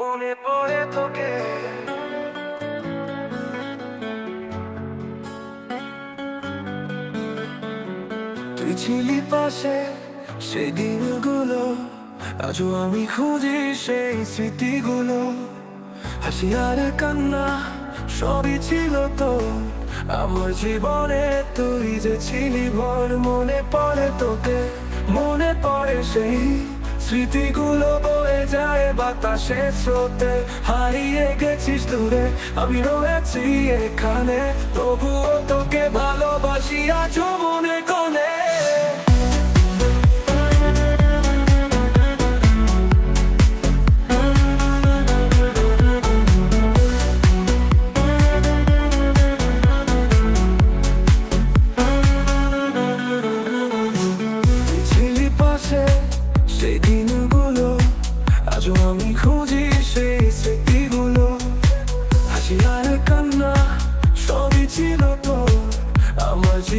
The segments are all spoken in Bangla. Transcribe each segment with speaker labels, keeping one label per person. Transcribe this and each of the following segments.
Speaker 1: মনে পড়ে তোকে। তুই ছিলি পাশে সেই আজও আমি খুঁজি সেই স্মৃতিগুলো। হাসি আর কান্না সবই ছিল তো আমার জীবনে তুই যে ছিলি ভর, মনে পড়ে তোকে। মনে পড়ে সেই স্মৃতিগুলো যায় বাতাসে স্রোতে হারিয়ে গেছিস দূরে। আমি রয়েছি এখানে তবুও তোকে ভালোবাসি আছো মনে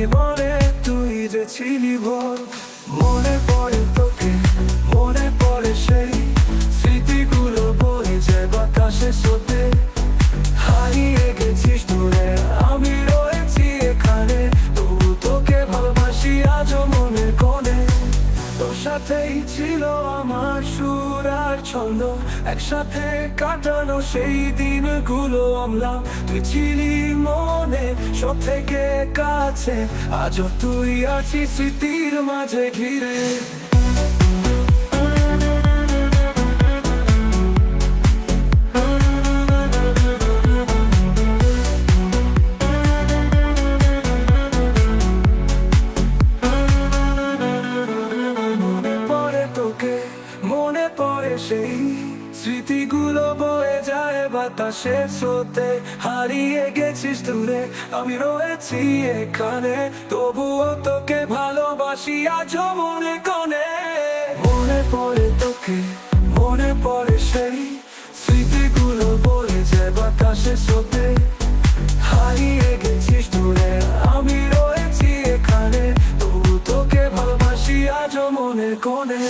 Speaker 1: জীবনে তুই যে ছিলি ভোর, মনে পড়ে তোকে, মনে পড়ে সেই স্মৃতিগুলো বয়ে যায় বাতাসে স্রোতে। হারিয়ে গেছিস দূরে, আমি রয়েছি এখানে, তবু তোকে ভালোবাসি আজও মনের কোণে। তোর সাথেই ছিল আমার সুর ছন্দ একসাথে কাটানো সেই দিনগুলো আমলা তুই ছিলি মনে সব থেকে কাছে, আজও তুই আছিস স্মৃতির মাঝে ঘিরে। স্মৃতিগুলো বয়ে যায় বাতাসে স্রোতে। হারিয়ে গেছিস দূরে, আমি রয়েছি এখানে। তবুও তোকে ভালোবাসি আজও মনে কোনে। মনে পড়ে তোকে, মনে পড়ে সেই স্মৃতিগুলো বয়ে যায় বাতাসে স্রোতে। হারিয়ে গেছিস দূরে, আমি রয়েছি এখানে। তবু তোকে ভালোবাসি আজও মনে কোনে।